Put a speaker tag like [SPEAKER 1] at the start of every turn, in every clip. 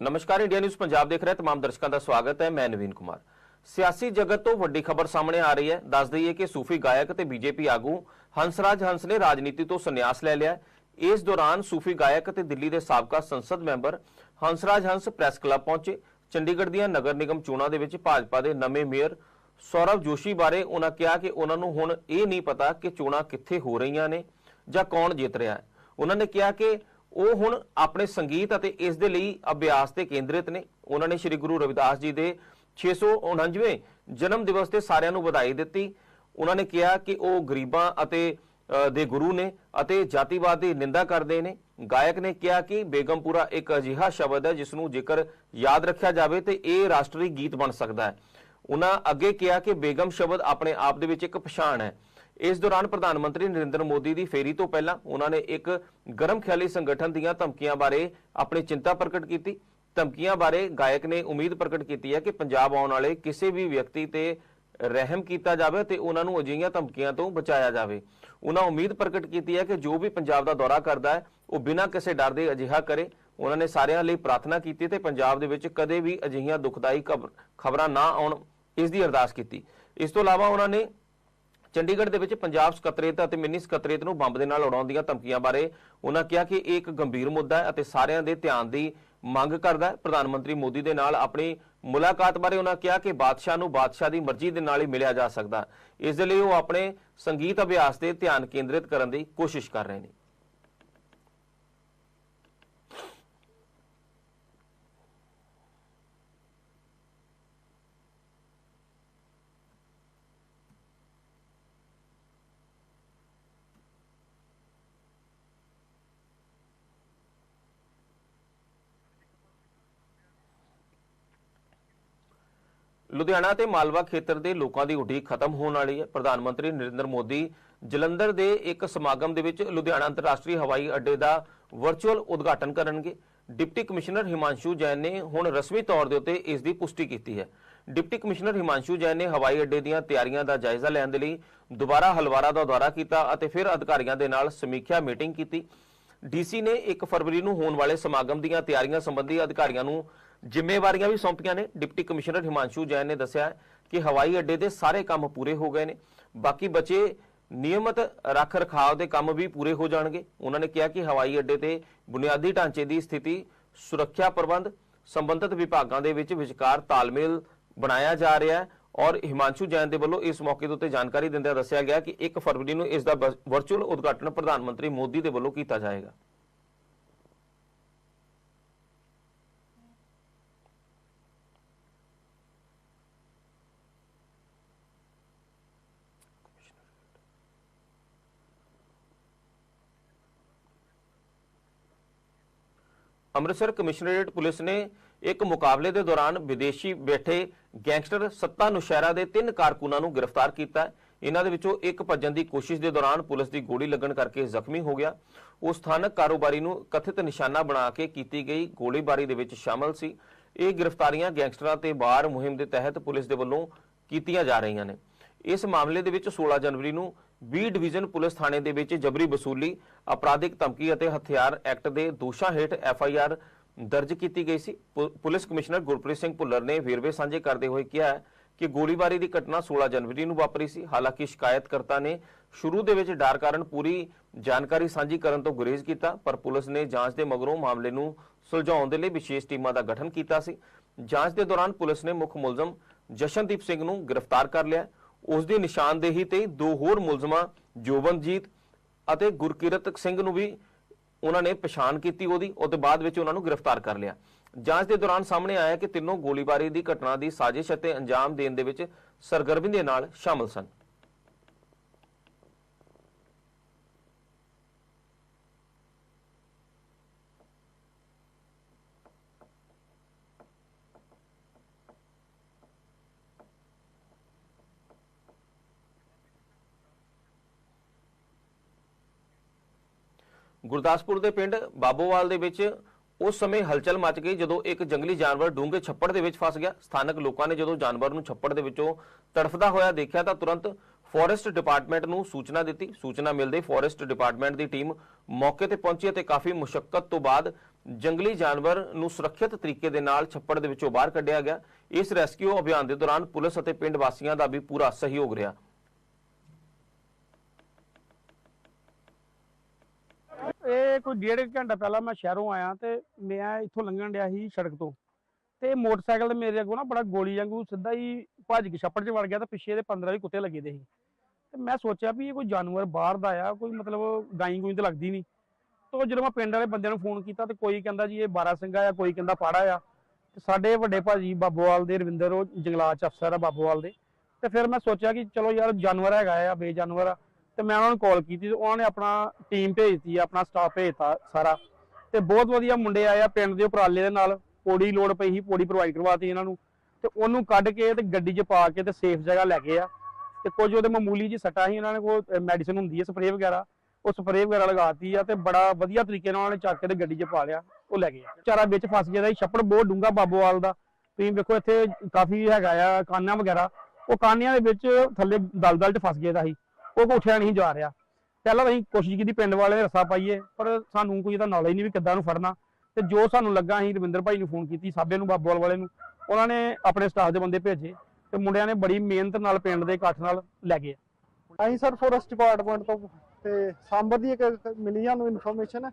[SPEAKER 1] ਨਮਸਕਾਰ, India news Punjab ਦੇਖ ਰਹੇ ਤਮਾਮ ਦਰਸ਼ਕਾਂ ਦਾ ਸਵਾਗਤ ਹੈ। ਮੈਂ ਨਵੀਨ ਕੁਮਾਰ। ਸਿਆਸੀ ਜਗਤ ਤੋਂ ਵੱਡੀ ਖਬਰ ਸਾਹਮਣੇ ਆ ਰਹੀ ਹੈ। ਦੱਸ ਦਈਏ ਕਿ ਸੂਫੀ ਗਾਇਕ ਤੇ ਬੀਜੇਪੀ ਆਗੂ ਹੰਸਰਾਜ ਹੰਸ ਨੇ ਰਾਜਨੀਤੀ ਤੋਂ ਸੰਨਿਆਸ ਲੈ ਲਿਆ ਇਸ ਦੌਰਾਨ ਸੂਫੀ ਗਾਇਕ ਤੇ ਦਿੱਲੀ ਦੇ ਸਾਬਕਾ ਸੰਸਦ member Hansraj Hans press club ਪਹੁੰਚੇ। ਚੰਡੀਗੜ੍ਹ ਦੀਆਂ ਨਗਰ ਨਿਗਮ ਚੋਣਾਂ ਦੇ ਵਿੱਚ ਭਾਜਪਾ ਦੇ ਨਵੇਂ ਮੇਅਰ ਸੌਰਵ ਜੋਸ਼ੀ ਬਾਰੇ ਉਹਨਾਂ ਕਿਹਾ ਕਿ ਉਹਨਾਂ ਨੂੰ ਹੁਣ ਇਹ ਨਹੀਂ ਪਤਾ ਕਿ ਚੋਣਾਂ ਕਿੱਥੇ ਹੋ ਰਹੀਆਂ ਨੇ ਜਾਂ ਕੌਣ ਜਿੱਤ ਰਿਹਾ ਹੈ। ਉਹਨਾਂ ਨੇ ਕਿਹਾ ਕਿ ਉਹ ਹੁਣ ਆਪਣੇ ਸੰਗੀਤ ਅਤੇ ਇਸ ਦੇ ਲਈ ਅਭਿਆਸ ਤੇ ਕੇਂਦਰਿਤ ਨੇ। ਉਹਨਾਂ ਨੇ ਸ੍ਰੀ ਗੁਰੂ ਰਵਿਦਾਸ ਜੀ ਦੇ 649ਵੇਂ ਜਨਮ ਦਿਵਸ ਤੇ ਸਾਰਿਆਂ ਨੂੰ ਵਧਾਈ ਦਿੱਤੀ। ਉਹਨਾਂ ਨੇ ਕਿਹਾ ਕਿ ਉਹ ਗਰੀਬਾਂ ਅਤੇ ਦੇ ਗੁਰੂ ਨੇ ਅਤੇ ਜਾਤੀਵਾਦ ਦੀ ਨਿੰਦਾ ਕਰਦੇ ਨੇ। ਗਾਇਕ ਨੇ ਕਿਹਾ ਕਿ ਬੇਗਮਪੁਰਾ ਇੱਕ ਅਜਿਹਾ ਸ਼ਬਦ ਹੈ ਜਿਸ ਨੂੰ ਜੇਕਰ ਯਾਦ ਰੱਖਿਆ ਜਾਵੇ ਤੇ ਇਹ ਰਾਸ਼ਟਰੀ ਗੀਤ ਬਣ ਸਕਦਾ ਹੈ। ਉਹਨਾਂ ਅੱਗੇ ਕਿਹਾ ਕਿ ਬੇਗਮ ਸ਼ਬਦ ਆਪਣੇ ਆਪ ਦੇ ਵਿੱਚ ਇੱਕ ਪਛਾਣ ਹੈ। ਇਸ ਦੌਰਾਨ ਪ੍ਰਧਾਨ ਮੰਤਰੀ ਨਰਿੰਦਰ ਮੋਦੀ ਦੀ ਫੇਰੀ ਤੋਂ ਪਹਿਲਾਂ ਉਹਨਾਂ ਨੇ ਇੱਕ ਗਰਮ ਖਿਆਲੀ ਸੰਗਠਨ ਦੀਆਂ ਧਮਕੀਆਂ ਬਾਰੇ ਆਪਣੀ ਚਿੰਤਾ ਪ੍ਰਗਟ ਕੀਤੀ। ਧਮਕੀਆਂ ਬਾਰੇ ਗਾਇਕ ਨੇ ਉਮੀਦ ਪ੍ਰਗਟ ਕੀਤੀ ਹੈ ਕਿ ਪੰਜਾਬ ਆਉਣ ਵਾਲੇ ਕਿਸੇ ਵੀ ਵਿਅਕਤੀ ਤੇ ਰਹਿਮ ਕੀਤਾ ਜਾਵੇ ਤੇ ਉਹਨਾਂ ਨੂੰ ਅਜਿਹੀਆਂ ਧਮਕੀਆਂ ਤੋਂ ਬਚਾਇਆ ਜਾਵੇ। ਉਹਨਾਂ ਉਮੀਦ ਪ੍ਰਗਟ ਕੀਤੀ ਹੈ ਕਿ ਜੋ ਵੀ ਪੰਜਾਬ ਦਾ ਦੌਰਾ ਕਰਦਾ ਹੈ, ਉਹ ਬਿਨਾਂ ਕਿਸੇ ਡਰ ਦੇ ਅਜਿਹਾ ਕਰੇ। ਉਹਨਾਂ ਨੇ ਸਾਰਿਆਂ ਲਈ ਪ੍ਰਾਰਥਨਾ ਕੀਤੀ ਤੇ ਪੰਜਾਬ ਦੇ ਵਿੱਚ ਕਦੇ ਵੀ ਅਜਿਹੀਆਂ ਦੁਖਦਾਈ ਖਬਰਾਂ ਨਾ ਆਉਣ, ਇਸ ਦੀ ਅਰਦਾਸ ਕੀਤੀ। ਇਸ ਤੋਂ ਇਲਾਵਾ ਉਹਨਾਂ ਨੇ ਚੰਡੀਗੜ੍ਹ ਦੇ ਵਿੱਚ ਪੰਜਾਬ ਸਕੱਤਰੇਤ ਅਤੇ ਮਿੰਨੀ ਸਕੱਤਰੇਤ ਨੂੰ ਬੰਬ ਦੇ ਨਾਲ ਉਡਾਉਣ ਦੀਆਂ ਧਮਕੀਆਂ ਬਾਰੇ ਉਹਨਾਂ ਕਿਹਾ ਕਿ ਇਹ ਇੱਕ ਗੰਭੀਰ ਮੁੱਦਾ ਹੈ ਅਤੇ ਸਾਰਿਆਂ ਦੇ ਧਿਆਨ ਦੀ ਮੰਗ ਕਰਦਾ ਹੈ। ਪ੍ਰਧਾਨ ਮੰਤਰੀ ਮੋਦੀ ਦੇ ਨਾਲ ਆਪਣੀ ਮੁਲਾਕਾਤ ਬਾਰੇ ਉਹਨਾਂ ਕਿਹਾ ਕਿ ਬਾਦਸ਼ਾਹ ਨੂੰ ਬਾਦਸ਼ਾਹ ਦੀ ਮਰਜ਼ੀ ਦੇ ਨਾਲ ਹੀ ਮਿਲਿਆ ਜਾ ਸਕਦਾ ਇਸ ਦੇ ਲਈ ਉਹ ਆਪਣੇ ਸੰਗੀਤ ਅਭਿਆਸ ਤੇ ਧਿਆਨ ਕੇਂਦਰਿਤ ਕਰਨ ਦੀ ਕੋਸ਼ਿਸ਼ ਕਰ ਰਹੇ ਨੇ। ਲੁਧਿਆਣਾ ਤੇ ਮਾਲਵਾ ਖੇਤਰ ਦੇ ਲੋਕਾਂ ਦੀ ਉਡੀਕ ਖਤਮ ਹੋਣ ਵਾਲੀ ਹੈ। ਪ੍ਰਧਾਨ ਮੰਤਰੀ ਨਰਿੰਦਰ ਮੋਦੀ ਜਲੰਧਰ ਦੇ ਇੱਕ ਸਮਾਗਮ ਦੇ ਵਿੱਚ ਲੁਧਿਆਣਾ ਅੰਤਰਰਾਸ਼ਟਰੀ ਹਵਾਈ ਅੱਡੇ ਦਾ ਵਰਚੁਅਲ ਉਦਘਾਟਨ ਕਰਨਗੇ। ਡਿਪਟੀ ਕਮਿਸ਼ਨਰ ਹਿਮਾਂਸ਼ੂ ਜੈਨ ਨੇ ਹੁਣ ਰਸਮੀ ਤੌਰ ਦੇ ਉੱਤੇ ਇਸ ਦੀ ਪੁਸ਼ਟੀ ਕੀਤੀ ਹੈ। ਡਿਪਟੀ ਕਮਿਸ਼ਨਰ ਹਿਮਾਂਸ਼ੂ ਜੈਨ ਨੇ ਹਵਾਈ ਅੱਡੇ ਦੀਆਂ ਤਿਆਰੀਆਂ ਦਾ ਜਾਇਜ਼ਾ ਲੈਣ ਦੇ ਲਈ ਦੁਬਾਰਾ ਹਲਵਾਰਾ ਦਾ ਦੌਰਾ ਕੀਤਾ ਅਤੇ ਫਿਰ ਅਧਿਕਾਰੀਆਂ ਦੇ ਨਾਲ ਸਮੀਖਿਆ ਮੀਟਿੰਗ ਕੀਤੀ। ਡੀਸੀ ਨੇ 1 ਫਰਵਰੀ ਨੂੰ ਹੋਣ ਵਾਲੇ ਸਮਾਗਮ ਦੀਆਂ ਤਿਆਰੀਆਂ ਸੰਬੰਧੀ ਅਧਿਕਾਰੀਆਂ ਨੂੰ ਜ਼ਿੰਮੇਵਾਰੀਆਂ ਵੀ ਸੌਂਪੀਆਂ ਨੇ। ਡਿਪਟੀ ਕਮਿਸ਼ਨਰ ਹਿਮਾਂਸ਼ੂ ਜੈਨ ਨੇ ਦੱਸਿਆ ਕਿ ਹਵਾਈ ਅੱਡੇ ਦੇ ਸਾਰੇ ਕੰਮ ਪੂਰੇ ਹੋ ਗਏ ਨੇ। ਬਾਕੀ ਬਚੇ ਨਿਯਮਤ ਰੱਖ ਰਖਾਵ ਦੇ ਕੰਮ ਵੀ ਪੂਰੇ ਹੋ ਜਾਣਗੇ। ਉਹਨਾਂ ਨੇ ਕਿਹਾ ਕਿ ਹਵਾਈ ਅੱਡੇ ਤੇ ਬੁਨਿਆਦੀ ਢਾਂਚੇ ਦੀ ਸਥਿਤੀ, ਸੁਰੱਖਿਆ ਪ੍ਰਬੰਧ, ਸੰਬੰਧਿਤ ਵਿਭਾਗਾਂ ਦੇ ਵਿੱਚ ਵਿਚਕਾਰ ਤਾਲਮੇਲ ਬਣਾਇਆ ਜਾ ਰਿਹਾ ਹੈ ਔਰ ਹਿਮਾਂਸ਼ੂ ਜੈਨ ਦੇ ਵੱਲੋਂ ਇਸ ਮੌਕੇ ਦੇ ਉੱਤੇ ਜਾਣਕਾਰੀ ਦਿੰਦਿਆਂ ਦੱਸਿਆ ਗਿਆ ਕਿ 1 ਫਰਵਰੀ ਨੂੰ ਇਸ ਦਾ ਵਰਚੁਅਲ ਉਦਘਾਟਨ ਪ੍ਰਧਾਨ ਮੰਤਰੀ ਮੋਦੀ ਦੇ ਵੱਲੋਂ ਕੀਤਾ ਜਾਏਗਾ। ਅੰਮ੍ਰਿਤਸਰ ਕਮਿਸ਼ਨਰੇਟ ਪੁਲਿਸ ਨੇ ਇੱਕ ਮੁਕਾਬਲੇ ਦੇ ਦੌਰਾਨ ਵਿਦੇਸ਼ੀ ਬੈਠੇ ਗੈਂਗਸਟਰ ਸੱਤਾ ਨੁਸ਼ਹਿਰਾ ਦੇ ਤਿੰਨ ਕਾਰਕੁਨਾਂ ਨੂੰ ਗ੍ਰਿਫਤਾਰ ਕੀਤਾ। ਇਹਨਾਂ ਦੇ ਵਿੱਚੋਂ ਇੱਕ ਭੱਜਣ ਦੀ ਕੋਸ਼ਿਸ਼ ਦੇ ਦੌਰਾਨ ਪੁਲਿਸ ਦੀ ਗੋਲੀ ਲੱਗਣ ਕਰਕੇ ਜ਼ਖਮੀ ਹੋ ਗਿਆ। ਉਹ ਸਥਾਨਕ ਕਾਰੋਬਾਰੀ ਨੂੰ ਕਥਿਤ ਨਿਸ਼ਾਨਾ ਬਣਾ ਕੇ ਕੀਤੀ ਗਈ। ਗੋਲੀਬਾਰੀ ਦੇ ਵਿੱਚ ਸ਼ਾਮਲ ਸੀ। ਇਹ ਗ੍ਰਿਫਤਾਰੀਆਂ ਗੈਂਗਸਟਰਾਂ ਤੇ ਬਾਹਰ ਮੁਹਿੰਮ ਦੇ ਤਹਿਤ ਪੁਲਿਸ ਦੇ ਵੱਲੋਂ ਕੀਤੀਆਂ ਜਾ ਰਹੀਆਂ ਨੇ। ਇਸ ਮਾਮਲੇ ਦੇ ਵਿੱਚ 16 ਜਨਵਰੀ ਨੂੰ ਬੀ ਡਿਵੀਜ਼ਨ ਪੁਲਿਸ ਥਾਣੇ ਦੇ ਵਿੱਚ ਜਬਰੀ ਵਸੂਲੀ, ਅਪਰਾਧਿਕ ਧਮਕੀ ਅਤੇ ਹਥਿਆਰ ਐਕਟ ਦੇ ਦੋਸ਼ਾਂ ਹੇਠ ਐਫ ਆਈ ਆਰ ਦਰਜ ਕੀਤੀ ਗਈ ਸੀ। ਪੁ- ਪੁਲਿਸ ਕਮਿਸ਼ਨਰ ਗੁਰਪ੍ਰੀਤ ਸਿੰਘ ਭੁੱਲਰ ਨੇ ਵੇਰਵੇ ਸਾਂਝੇ ਕਰਦੇ ਹੋਏ ਕਿਹਾ ਕਿ ਗੋਲੀਬਾਰੀ ਦੀ ਘਟਨਾ 16 ਜਨਵਰੀ ਨੂੰ ਵਾਪਰੀ ਸੀ। ਹਾਲਾਂਕਿ ਸ਼ਿਕਾਇਤਕਰਤਾ ਨੇ ਸ਼ੁਰੂ ਦੇ ਵਿੱਚ ਡਰ ਕਾਰਨ ਪੂਰੀ ਜਾਣਕਾਰੀ ਸਾਂਝੀ ਕਰਨ ਤੋਂ ਗੁਰੇਜ਼ ਕੀਤਾ, ਪਰ ਪੁਲਿਸ ਨੇ ਜਾਂਚ ਦੇ ਮਗਰੋਂ ਮਾਮਲੇ ਨੂੰ ਸੁਲਝਾਉਣ ਦੇ ਲਈ ਵਿਸ਼ੇਸ਼ ਟੀਮਾਂ ਦਾ ਗਠਨ ਕੀਤਾ ਸੀ। ਜਾਂਚ ਦੇ ਦੌਰਾਨ ਪੁਲਿਸ ਨੇ ਮੁੱਖ ਮੁਲਜ਼ਮ ਜਸ਼ਨਦੀਪ ਸਿੰਘ ਨੂੰ ਗ੍ਰਿਫਤਾਰ ਕਰ ਲਿਆ। ਉਸ ਦੀ ਨਿਸ਼ਾਨਦੇਹੀ ਤੇ ਦੋ ਹੋਰ ਮੁਲਜ਼ਮਾਂ, ਜੋਬਨਜੀਤ ਅਤੇ ਗੁਰਕਿਰਤ ਸਿੰਘ ਨੂੰ ਵੀ ਉਹਨਾਂ ਨੇ ਪਛਾਣ ਕੀਤੀ ਉਹਦੀ ਉਹਦੇ ਬਾਅਦ ਵਿੱਚ ਉਹਨਾਂ ਨੂੰ ਗ੍ਰਿਫਤਾਰ ਕਰ ਲਿਆ। ਜਾਂਚ ਦੇ ਦੌਰਾਨ ਸਾਹਮਣੇ ਆਇਆ ਕਿ ਤਿੰਨੋਂ ਗੋਲੀਬਾਰੀ ਦੀ ਘਟਨਾ ਦੀ ਸਾਜ਼ਿਸ਼ ਅਤੇ ਅੰਜਾਮ ਦੇਣ ਦੇ ਵਿੱਚ ਸਰਗਰਮੀ ਦੇ ਨਾਲ ਸ਼ਾਮਲ ਸਨ। ਗੁਰਦਾਸਪੁਰ ਦੇ ਪਿੰਡ ਬਾਬੋਵਾਲ ਦੇ ਵਿੱਚ ਉਸ ਸਮੇਂ ਹਲਚਲ ਮਚ ਗਈ ਜਦੋਂ ਇੱਕ ਜੰਗਲੀ ਜਾਨਵਰ ਡੂੰਘੇ ਛੱਪੜ ਦੇ ਵਿੱਚ ਫਸ ਗਿਆ। ਸਥਾਨਕ ਲੋਕਾਂ ਨੇ ਜਦੋਂ ਜਾਨਵਰ ਨੂੰ ਛੱਪੜ ਦੇ ਵਿੱਚੋਂ ਤੜਫਦਾ ਹੋਇਆ ਦੇਖਿਆ ਤਾਂ ਤੁਰੰਤ ਫੋਰੈਸਟ ਡਿਪਾਰਟਮੈਂਟ ਨੂੰ ਸੂਚਨਾ ਦਿੱਤੀ। ਸੂਚਨਾ ਮਿਲਦੇ ਫੋਰੈਸਟ ਡਿਪਾਰਟਮੈਂਟ ਦੀ ਟੀਮ ਮੌਕੇ ਤੇ ਪਹੁੰਚੀ ਅਤੇ ਕਾਫੀ ਮੁਸ਼ਕਲ ਤੋਂ ਬਾਅਦ ਜੰਗਲੀ ਜਾਨਵਰ ਨੂੰ ਸੁਰੱਖਿਅਤ ਤਰੀਕੇ ਦੇ ਨਾਲ ਛੱਪੜ ਦੇ ਵਿੱਚੋਂ ਬਾਹਰ ਕੱਢਿਆ ਗਿਆ। ਇਸ ਰੈਸਕਿਊ ਅਭਿਆਨ ਦੇ ਦੌਰਾਨ ਪੁਲਿਸ ਅਤੇ ਪਿੰਡ ਵਾਸੀਆਂ ਦਾ ਵੀ ਪੂਰਾ ਸਹਿਯੋਗ ਰਿਹਾ।
[SPEAKER 2] ਇਹ ਕੋਈ ਡੇਢ ਘੰਟਾ ਪਹਿਲਾਂ ਮੈਂ ਸ਼ਹਿਰੋਂ ਆਇਆ ਤੇ ਮੈਂ ਇੱਥੋਂ ਲੰਘਣ ਡਿਆ ਸੀ ਸੜਕ ਤੋਂ। ਤੇ ਮੋਟਰਸਾਈਕਲ ਤੇ ਮੇਰੇ ਅੱਗੋਂ ਨਾ ਬੜਾ ਗੋਲੀ ਵਾਂਗੂ ਸਿੱਧਾ ਹੀ ਭੱਜ ਕੇ ਛੱਪੜ 'ਚ ਵੜ ਗਿਆ ਤੇ ਪਿੱਛੇ ਦੇ 15 ਵੀ ਕੁੱਤੇ ਲੱਗੇ ਦੇ ਸੀ। ਤੇ ਮੈਂ ਸੋਚਿਆ ਵੀ ਇਹ ਕੋਈ ਜਾਨਵਰ ਬਾਹਰ ਦਾ ਆ, ਕੋਈ ਮਤਲਬ ਗਾਈ ਗੂਈ ਤਾਂ ਲੱਗਦੀ ਨਹੀਂ। ਤੋਂ ਜਦੋਂ ਮੈਂ ਪਿੰਡ ਵਾਲੇ ਬੰਦਿਆਂ ਨੂੰ ਫੋਨ ਕੀਤਾ ਤੇ ਕੋਈ ਕਹਿੰਦਾ ਜੀ ਇਹ ਬਾਰਾ ਸਿੰਘਾ ਆ, ਕੋਈ ਕਹਿੰਦਾ ਪਾੜਾ ਆ। ਤੇ ਸਾਡੇ ਵੱਡੇ ਭਾਜੀ ਬਾਬੋਵਾਲ ਦੇ, ਰਵਿੰਦਰ, ਉਹ ਜੰਗਲਾਤ 'ਚ ਅਫਸਰ ਆ ਬਾਬੋਵਾਲ ਦੇ। ਤੇ ਫਿਰ ਮੈਂ ਸੋਚਿਆ ਕਿ ਚਲੋ ਯਾਰ ਜਾਨਵਰ ਹੈਗਾ ਆ, ਬੇਜਾਨਵਰ ਆ। ਤੇ ਮੈਂ ਉਹਨਾਂ ਨੂੰ ਕਾਲ ਕੀਤੀ ਤੇ ਉਹਨਾਂ ਨੇ ਆਪਣਾ ਟੀਮ ਭੇਜਤੀ, ਆਪਣਾ ਸਟਾਫ ਭੇਜਤਾ ਸਾਰਾ। ਤੇ ਬਹੁਤ ਵਧੀਆ ਮੁੰਡੇ ਆਏ ਆ ਪਿੰਡ ਦੇ ਉਪਰਾਲੇ ਦੇ ਨਾਲ, ਪੌੜੀ ਲੋੜ ਪਈ ਸੀ, ਪੌੜੀ ਪ੍ਰੋਵਾਈਡ ਕਰਵਾਤੀ ਇਹਨਾਂ ਨੂੰ। ਤੇ ਉਹਨੂੰ ਕੱਢ ਕੇ ਤੇ ਗੱਡੀ 'ਚ ਪਾ ਕੇ ਤੇ ਸੇਫ ਜਗ੍ਹਾ ਲੈ ਗਏ ਆ। ਤੇ ਕੁਝ ਉਹਦੇ ਮਾਮੂਲੀ ਜੀ ਸੱਟਾ ਸੀ, ਉਹਨਾਂ ਨੇ ਕੋਲ ਮੈਡੀਸਿਨ ਹੁੰਦੀ ਹੈ ਸਪਰੇਅ ਵਗੈਰਾ, ਉਹ ਸਪਰੇਅ ਵਗੈਰਾ ਲਗਾਤੀ ਆ ਤੇ ਬੜਾ ਵਧੀਆ ਤਰੀਕੇ ਨਾਲ ਉਹਨਾਂ ਨੇ ਚੱਕ ਕੇ ਤੇ ਗੱਡੀ 'ਚ ਪਾ ਲਿਆ, ਉਹ ਲੈ ਗਏ ਆ। ਚਾਰਾ ਵਿੱਚ ਫਸ ਗਿਆ ਦਾ ਸੀ, ਛੱਪੜ ਬਹੁਤ ਡੂੰਗਾ ਬਾਬੋਵਾਲ ਦਾ। ਤੁਸੀਂ ਵੇਖੋ ਇੱਥੇ ਕਾਫੀ ਹੈਗਾ ਆ ਕਾਨਾਂ ਵਗੈਰਾ। ਉਹ ਕਾਨਿਆਂ ਦੇ ਵਿੱਚ ਥੱਲੇ ਦਲਦਲ 'ਚ ਫਸ ਗਿਆ ਦਾ ਸੀ। ਉਹ ਕੋ ਉੱਠਿਆ ਨਹੀਂ ਜਾ ਰਿਹਾ। ਪਹਿਲਾਂ ਅਸੀਂ ਕੋਸ਼ਿਸ਼ ਕੀਤੀ ਪਿੰਡ ਵਾਲੇ ਰਸਾ ਪਾਈਏ, ਪਰ ਸਾਨੂੰ ਕੋਈ ਇਹਦਾ ਨੌਲੇਜ ਨਹੀਂ ਵੀ ਕਿੱਦਾਂ ਨੂੰ ਫੜਨਾ। ਤੇ ਜੋ ਸਾਨੂੰ ਲੱਗਾ, ਅਸੀਂ ਰਵਿੰਦਰ ਭਾਈ ਨੂੰ ਫੋਨ ਕੀਤੀ, ਸਾਬੇ ਨੂੰ ਬਾਬੋਵਾਲ ਵਾਲੇ ਨੂੰ। ਉਹਨਾਂ ਨੇ ਆਪਣੇ ਸਟਾਫ ਦੇ ਬੰਦੇ ਭੇਜੇ ਤੇ ਮੁੰਡਿਆਂ ਨੇ ਬੜੀ ਮਿਹਨਤ ਨਾਲ ਪਿੰਡ ਦੇ ਇਕੱਠ ਨਾਲ ਲੈ ਗਏ।
[SPEAKER 3] ਅਸੀਂ ਸਰ ਫੋਰੈਸਟ ਡਿਪਾਰਟਮੈਂਟ ਤੋਂ ਤੇ ਸਾਂਬਰ ਦੀ ਇੱਕ ਮਿਲੀ ਸਾਨੂੰ ਇਨਫੋਰਮੇਸ਼ਨ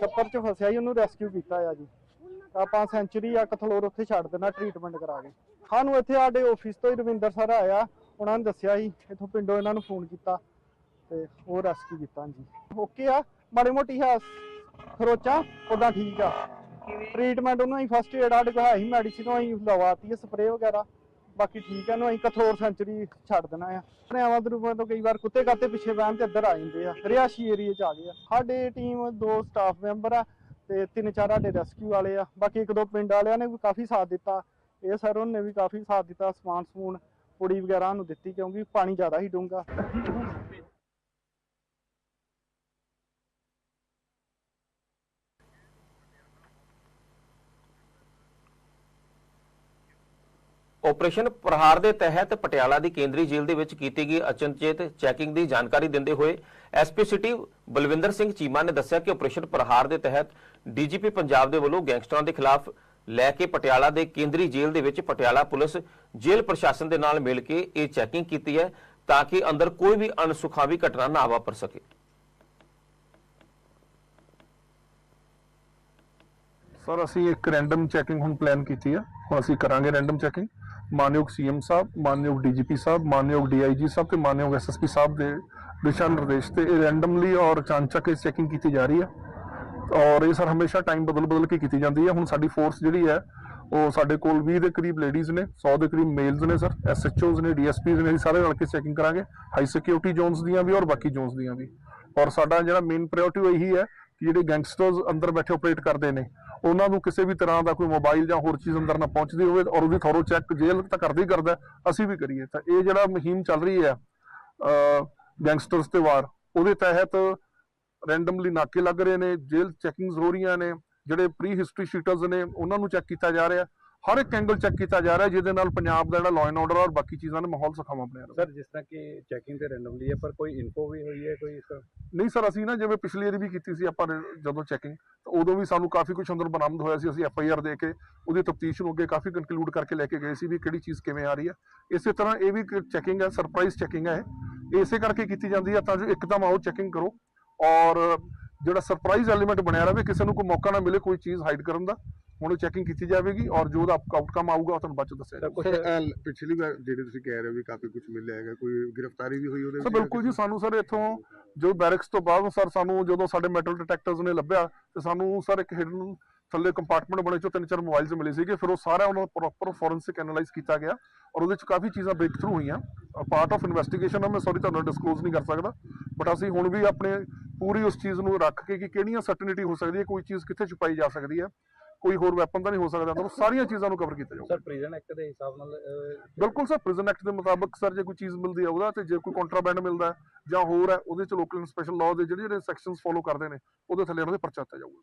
[SPEAKER 3] ਛੱਪਰ 'ਚ ਫਸਿਆ ਸੀ ਉਹਨੂੰ ਰੈਸਕਿਊ ਕੀਤਾ ਆ ਜੀ। ਆਪਾਂ ਸੈਂਚੁਰੀ ਆ ਕਥਲੋਰ ਉੱਥੇ ਛੱਡ ਦੇਣਾ ਟ੍ਰੀਟਮੈਂਟ ਕਰਾ ਕੇ। ਸਾਨੂੰ ਇੱਥੇ ਸਾਡੇ ਆਫਿਸ ਤੋਂ ਹੀ ਰਵਿੰਦਰ ਸਰ ਆਇਆ। ਉਹਨਾਂ ਨੇ ਦੱਸਿਆ ਸੀ, ਇੱਥੋਂ ਪਿੰਡੋਂ ਇਹਨਾਂ ਨੂੰ ਫੋਨ ਕੀਤਾ ਤੇ ਉਹ ਰੈਸਕਿਊ ਕੀਤਾ ਜੀ ਓਕੇ ਆ, ਮਾੜੀ ਮੋਟੀ ਹੈ ਖਰੋਚਾ ਉਦਾਂ ਠੀਕ ਆ। ਟ੍ਰੀਟਮੈਂਟ ਉਹਨਾਂ ਹੀ ਫਸਟ ਏਡ ਸਾਡੇ ਕੋਲ ਹੈ ਹੀ ਮੈਡੀਸਿਨ ਅਸੀਂ ਲਵਾਤੀ ਹੈ ਸਪਰੇਅ ਵਗੈਰਾ। ਬਾਕੀ ਠੀਕ ਹੈ ਇਹਨੂੰ ਅਸੀਂ ਕਥੋਰ ਸੈਂਚੁਰੀ ਛੱਡ ਦੇਣਾ ਆ। ਨਿਆਵਾਂ ਦਰੂਪਾਂ ਤੋਂ ਕਈ ਵਾਰ ਕੁੱਤੇ ਕਾਤੇ ਪਿੱਛੇ ਬਹਿਣ ਤੇ ਇੱਧਰ ਆ ਜਾਂਦੇ ਆ। ਰਿਹਾਸ਼ੀ ਏਰੀਏ 'ਚ ਆ ਗਏ ਆ। ਸਾਡੇ ਟੀਮ ਦੋ ਸਟਾਫ ਮੈਂਬਰ ਆ ਤੇ ਤਿੰਨ ਚਾਰ ਸਾਡੇ ਰੈਸਕਿਊ ਵਾਲੇ ਆ। ਬਾਕੀ ਇੱਕ ਦੋ ਪਿੰਡ ਵਾਲਿਆਂ ਨੇ ਵੀ ਕਾਫੀ ਸਾਥ ਦਿੱਤਾ। ਇਹ ਸਰ ਉਹਨੇ ਵੀ ਕਾਫੀ ਸਾਥ ਦਿੱਤਾ, ਸਮਾਨ ਸਮੂਨ। ਪੁੜੀ ਵਗੈਰਾ ਨੂੰ ਦਿੱਤੀ ਕਿਉਂਕਿ ਪਾਣੀ ਜ਼ਿਆਦਾ ਹੀ ਡੂੰਘਾ।
[SPEAKER 1] ਆਪਰੇਸ਼ਨ ਪ੍ਰਹਾਰ ਦੇ ਤਹਿਤ ਪਟਿਆਲਾ ਦੀ ਕੇਂਦਰੀ ਜੇਲ੍ਹ ਦੇ ਵਿੱਚ ਕੀਤੀ ਗਈ ਅਚਨਚੇਤ ਚੈਕਿੰਗ ਦੀ ਜਾਣਕਾਰੀ ਦਿੰਦੇ ਹੋਏ ਐਸਪੀ ਸਿਟੀ ਬਲਵਿੰਦਰ ਸਿੰਘ ਚੀਮਾ ਨੇ ਦੱਸਿਆ ਕਿ ਆਪਰੇਸ਼ਨ ਪ੍ਰਹਾਰ ਦੇ ਤਹਿਤ ਡੀਜੀਪੀ ਪੰਜਾਬ ਦੇ ਵੱਲੋਂ ਗੈਂਗਸਟਰਾਂ ਦੇ ਖਿਲਾਫ ਲੈ ਕੇ ਪਟਿਆਲਾ ਦੇ ਕੇਂਦਰੀ ਜੇਲ੍ਹ ਦੇ ਵਿੱਚ ਪਟਿਆਲਾ ਪੁਲਿਸ ਜੇਲ੍ਹ ਪ੍ਰਸ਼ਾਸਨ ਦੇ ਨਾਲ ਮਿਲ ਕੇ ਇਹ ਚੈਕਿੰਗ ਕੀਤੀ ਹੈ ਤਾਂ ਕਿ ਅੰਦਰ ਕੋਈ ਵੀ ਅਣਸੁਖਾਵੀ ਘਟਨਾ ਨਾ ਵਾਪਰ ਸਕੇ।
[SPEAKER 4] ਸਰ, ਅਸੀਂ ਇੱਕ ਰੈਂਡਮ ਚੈਕਿੰਗ ਹੁਣ ਪਲਾਨ ਕੀਤੀ ਆ। ਹੁਣ ਅਸੀਂ ਕਰਾਂਗੇ ਰੈਂਡਮ ਚੈਕਿੰਗ। ਮਾਨਯੋਗ ਸੀਐਮ ਸਾਹਿਬ, ਮਾਨਯੋਗ ਡੀਜੀਪੀ ਸਾਹਿਬ, ਮਾਨਯੋਗ ਡੀਆਈਜੀ ਸਾਹਿਬ ਤੇ ਮਾਨਯੋਗ ਐਸਐਸਪੀ ਸਾਹਿਬ ਦੇ ਦਿਸ਼ਾ ਨਿਰਦੇਸ਼ ਤੇ ਇਹ ਰੈਂਡਮਲੀ ਔਰ ਚਾਂਚਕ ਇਹ ਚੈਕਿੰਗ ਕੀਤੀ ਜਾ ਰਹੀ ਹੈ। ਔਰ ਇਹ ਸਰ ਹਮੇਸ਼ਾ ਟਾਈਮ ਬਦਲ ਬਦਲ ਕੇ ਕੀਤੀ ਜਾਂਦੀ ਹੈ। ਹੁਣ ਸਾਡੀ ਫੋਰਸ ਜਿਹੜੀ ਹੈ, ਉਹ ਸਾਡੇ ਕੋਲ 20 ਦੇ ਕਰੀਬ ਲੇਡੀਜ਼ ਨੇ 100 ਦੇ ਕਰੀਬ ਮੇਲਸ ਨੇ ਸਰ ਐਸਐਚਓਜ਼ ਨੇ ਡੀਐਸਪੀਜ਼ ਨੇ ਸਾਰੇ ਰਲ ਕੇ ਚੈਕਿੰਗ ਕਰਾਂਗੇ। ਹਾਈ ਸਿਕਿਉਰਿਟੀ ਜ਼ੋਨਸ ਦੀਆਂ ਵੀ ਔਰ ਬਾਕੀ ਜ਼ੋਨਸ ਦੀਆਂ ਵੀ। ਔਰ ਸਾਡਾ ਜਿਹੜਾ ਮੇਨ ਪ੍ਰਾਇੋਰਟੀ ਇਹੀ ਹੈ ਕਿ ਜਿਹੜੇ ਗੈਂਗਸਟਰਸ ਅੰਦਰ ਬੈਠੇ ਆਪਰੇਟ ਕਰਦੇ ਨੇ, ਉਹਨਾਂ ਨੂੰ ਕਿਸੇ ਵੀ ਤਰ੍ਹਾਂ ਦਾ ਕੋਈ ਮੋਬਾਈਲ ਜਾਂ ਹੋਰ ਚੀਜ਼ ਅੰਦਰ ਨਾ ਪਹੁੰਚਦੀ ਹੋਵੇ ਔਰ ਉਹਦੀ ਥੋਰੋ ਚੈੱਕ ਜੇਲ੍ਹ ਤਾਂ ਕਰਦੇ ਹੀ ਕਰਦਾ ਅਸੀਂ ਵੀ ਕਰੀਏ। ਤਾਂ ਇਹ ਜਿਹੜਾ ਮੁਹਿੰਮ ਚੱਲ ਰਹੀ ਹੈ ਗੈਂਗਸਟਰਸ ਤੇ ਵਾਰ, ਉਹਦੇ ਤਹਿਤ ਰੈਂਡਮਲੀ ਨਾਕੇ ਲੱਗ ਰਹੇ ਨੇ ਜੇਲ੍ਹ ਚੈਕਿੰਗਸ ਹੋ ਰਹੀਆਂ ਨੇ ਜਿਹੜੇ ਪ੍ਰੀ ਹਿਸਟਰੀ ਸ਼ੀਟਰਸ ਨੇ ਉਹਨਾਂ ਨੂੰ ਚੈੱਕ ਕੀਤਾ ਜਾ ਰਿਹਾ। ਹਰ ਇੱਕ ਐਂਗਲ ਚੈੱਕ ਕੀਤਾ ਜਾ ਰਿਹਾ ਜਿਹਦੇ ਨਾਲ ਪੰਜਾਬ ਦਾ ਜਿਹੜਾ ਲਾਅ ਐਂਡ ਆਰਡਰ ਔਰ ਬਾਕੀ ਚੀਜ਼ਾਂ ਦਾ ਮਾਹੌਲ ਸੁਖਾਵਾਂ ਬਣਿਆ ਰਹੇ।
[SPEAKER 5] ਸਰ ਜਿਸ ਤਰ੍ਹਾਂ ਕਿ ਚੈਕਿੰਗ ਤੇ ਰੈਂਡਮਲੀ ਹੈ ਪਰ ਕੋਈ ਇਨਫੋ ਵੀ ਹੋਈ ਹੈ ਕੋਈ ਤਰ੍ਹਾਂ
[SPEAKER 4] ਨਹੀਂ ਸਰ ਅਸੀਂ ਨਾ ਜਿਵੇਂ ਪਿਛਲੀ ਵਾਰੀ ਵੀ ਕੀਤੀ ਸੀ ਆਪਾਂ ਜਦੋਂ ਚੈਕਿੰਗ ਤਾਂ ਉਦੋਂ ਵੀ ਸਾਨੂੰ ਕਾਫੀ ਕੁਝ ਅੰਦਰ ਬਰਾਮਦ ਹੋਇਆ ਸੀ। ਅਸੀਂ ਐਫ ਆਈ ਆਰ ਦੇ ਕੇ ਉਹਦੀ ਤਫਤੀਸ਼ ਨੂੰ ਅੱਗੇ ਕਾਫੀ ਕੰਕਲੂਡ ਕਰਕੇ ਲੈ ਕੇ ਗਏ ਸੀ ਵੀ ਕਿਹੜੀ ਚੀਜ਼ ਕਿਵੇਂ ਆ ਰਹੀ ਹੈ। ਇਸੇ ਤਰ੍ਹਾਂ ਇਹ ਵੀ ਚੈਕਿੰਗ ਹੈ ਸਰਪ੍ਰਾਈਜ਼ ਚੈਕਿੰਗ ਹੈ ਇਸੇ ਕਰਕੇ ਕੀਤੀ ਜਾਂਦੀ ਹੈ ਤਾਂ ਜੋ ਇੱਕਦਮ ਆਓ ਚੈਕਿੰਗ ਕਰੋ। ਔਰ ਜਿਹੜਾ ਸਰਪ੍ਰਾਈਜ਼ ਐਲੀਮੈਂਟ ਬਣਿਆ ਰਹੇ ਕਿਸੇ ਨੂੰ ਕੋਈ ਮੌਕਾ ਨਾ ਮਿਲੇ ਕੋਈ ਚੀਜ਼ ਹਾਈਡ ਕਰਨ ਦਾ ਹੁਣ ਚੈਕਿੰਗ ਕੀਤੀ ਜਾਵੇਗੀ ਔਰ ਜੋ ਉਹਦਾ ਆਊਟਕਮ ਆਊਗਾ ਉਹ ਤੁਹਾਨੂੰ ਬਾਅਦ ਚ ਦੱਸਿਆ
[SPEAKER 6] ਪਿਛਲੀ ਵਾਰ ਜਿਹੜੇ ਤੁਸੀਂ ਕਹਿ ਰਹੇ ਹੋ ਵੀ ਕਾਫੀ ਕੁਝ ਮਿਲਿਆ ਹੈਗਾ ਕੋਈ ਗ੍ਰਿਫਤਾਰੀ ਵੀ ਹੋਈ ਉਹਦੇ
[SPEAKER 4] ਸਰ ਬਿਲਕੁਲ ਜੀ ਸਾਨੂੰ ਸਰ ਇੱਥੋਂ ਜੋ ਬੈਰਕਸ ਤੋਂ ਬਾਅਦ ਸਰ ਸਾਨੂੰ ਜਦੋਂ ਸਾਡੇ ਮੈਟਲ ਡਿਟੈਕਟਰਸ ਨੇ ਲੱਭਿਆ ਤੇ ਸਾਨੂੰ ਸਰ ਇੱਕ ਹਿਡਨ ਥੱਲੇ ਕੰਪਾਰਟਮੈਂਟ ਬਣੇ ਚੋਂ ਤਿੰਨ ਚਾਰ ਮੋਬਾਈਲਸ ਮਿਲੇ ਸੀਗੇ ਫਿਰ ਉਹ ਸਾਰਾ ਉਹਨਾਂ ਦਾ ਪ੍ਰੋਪਰ ਫੋਰੈਂਸਿਕ ਐਨਾਲਾਈਜ਼ ਕੀਤਾ ਗਿਆ ਔਰ ਉਹਦੇ ਚ ਕਾਫੀ ਚੀਜ਼ਾਂ ਬ੍ਰੇਕ ਥਰੂ ਹੋਈਆਂ। ਪਾਰਟ ਆਫ ਇਨਵੈਸਟੀਗੇਸ਼ਨ ਆ ਮੈਂ ਸੌਰੀ ਤੁਹਾਨੂੰ ਡਿਸਕਲੋਜ਼ ਨਹੀਂ ਕਰ ਸਕਦਾ ਬਟ ਅਸੀਂ ਹੁਣ ਵੀ ਆਪਣੇ ਪੂਰੀ ਉਸ ਚੀਜ਼ ਨੂੰ ਰੱਖ ਕੇ ਕਿ ਕਿਹੜੀਆਂ ਸਰਟਨਿਟੀ ਹੋ ਸਕਦੀ ਹੈ ਕੋਈ ਚੀਜ਼ ਕਿੱਥੇ ਛੁਪਾਈ ਜਾ ਸਕਦੀ ਹੈ ਕੋਈ ਹੋਰ ਵੈਪਨ ਤਾਂ ਨਹੀਂ ਹੋ ਸਕਦਾ ਤਾਂ ਉਹ ਸਾਰੀਆਂ ਚੀਜ਼ਾਂ ਨੂੰ ਕਵਰ ਕੀਤਾ ਜਾਊਗਾ।
[SPEAKER 5] ਸਰ ਪ੍ਰਿਜ਼ਨ ਐਕਟ ਦੇ ਹਿਸਾਬ ਨਾਲ
[SPEAKER 4] ਬਿਲਕੁਲ ਸਰ ਪ੍ਰਿਜ਼ਨ ਐਕਟ ਦੇ ਮੁਤਾਬਕ ਸਰ ਜੇ ਕੋਈ ਚੀਜ਼ ਮਿਲਦੀ ਹੈ ਉਹਦਾ ਤੇ ਜੇ ਕੋਈ ਕੰਟਰਾਬੈਂਡ ਮਿਲਦਾ ਹੈ ਜਾਂ ਹੋਰ ਹੈ ਉਹਦੇ ਚ ਲੋਕਲ ਸਪੈਸ਼ਲ ਲਾਅ ਦੇ ਜਿਹੜੇ ਜਿਹੜੇ ਸੈਕਸ਼ਨਸ ਫੋਲੋ ਕਰਦੇ ਨੇ ਉਹਦੇ ਥੱਲੇ ਉਹਨਾਂ ਦੇ ਪਰਚਾ ਦਿੱਤਾ ਜਾਊਗਾ।